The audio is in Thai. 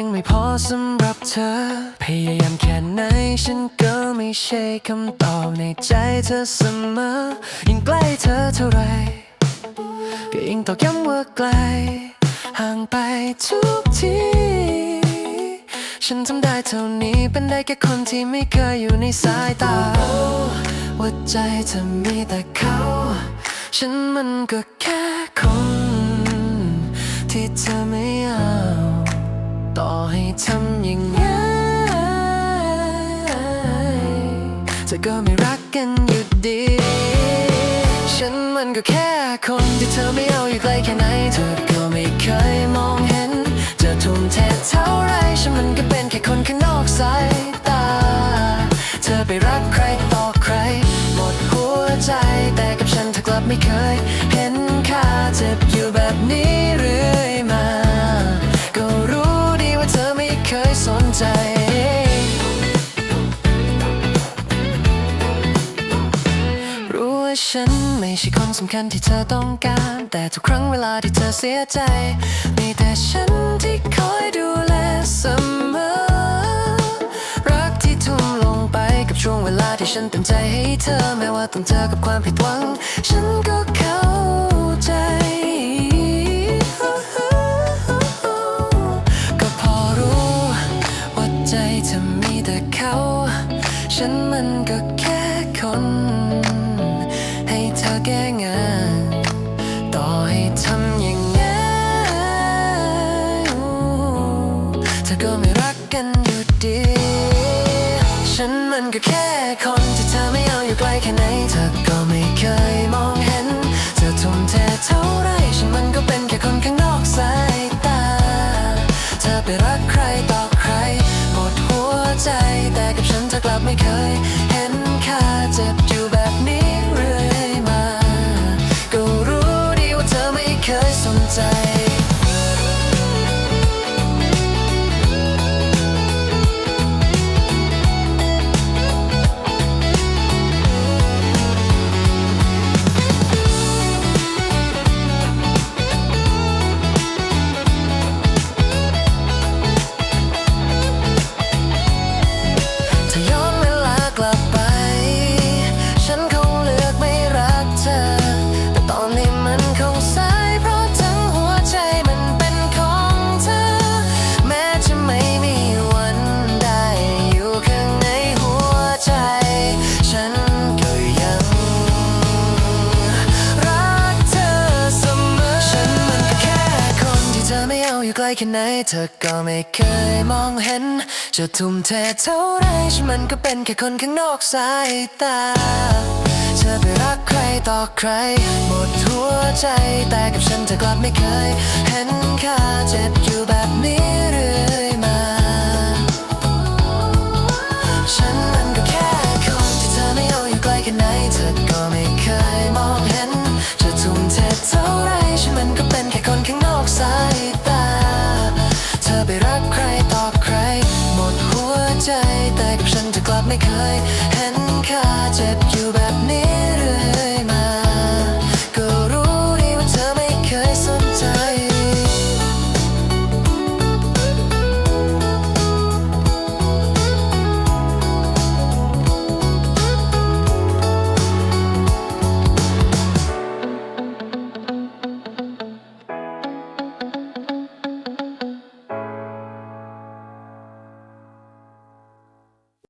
ยังไม่พอสำหรับเธอ พยายามแค่ไหนฉันก็ไม่ใช่คำตอบในใจเธอเสมอ ยิ่งใกล้เธอเท่าไร ก็ยิ่งตอกย้ำว่าไกล ห่างไปทุกที ฉันทำได้เท่านี้เป็นได้แค่คนที่ไม่เคยอยู่ในสายตาว่าใจเธอมีแต่เขา ฉันมันก็แค่คนที่เธอไม่ ให้ทำยังไงเธอก็ไม่รักกันอยู่ดี ฉันมันก็แค่คนที่เธอไม่เอาอยู่ไกล้แค่ไหน เธอก็ไม่เคยมองเห็น จะทุ่มเทเท่าไรฉันมันก็เป็นแค่คนข้างนอกสายตา เธอไปรักใครต่อใคร หมดหัวใจแต่กับฉันเธอกลับไม่เคย เห็นค่าเจ็บ ฉันไม่ใช่คนสำคัญที่เธอต้องการ แต่ทุกครั้งเวลาที่เธอเสียใจ มีแต่ฉันที่คอยดูแลเสมอ รักที่ทุ่มลงไปกับช่วงเวลาที่ฉันเต็มใจให้เธอ แม้ว่าต้องเจอกับความผิดหวัง ฉันก็เข้าใจ ก็พอรู้ว่าใจเธอมีแต่เขา ฉันมัน เธอก็ไม่รักกันอยู่ดี ฉันมันก็แค่ อไม่เอาอยู่ใกล้แค่ไหนเธอก็ไม่เคยมองเห็น จะทุ่มเทเท่าไรฉันมันก็เป็นแค่คนข้างนอกสายตา เธอไปรักใครต่อใคร หมดหัวใจแต่กับฉันเธอกลับไม่เคย เห็นค่าเจ็บอยู่แบบนี้ ไม่เคย เห็นค่าเจ็บอยู่แบบ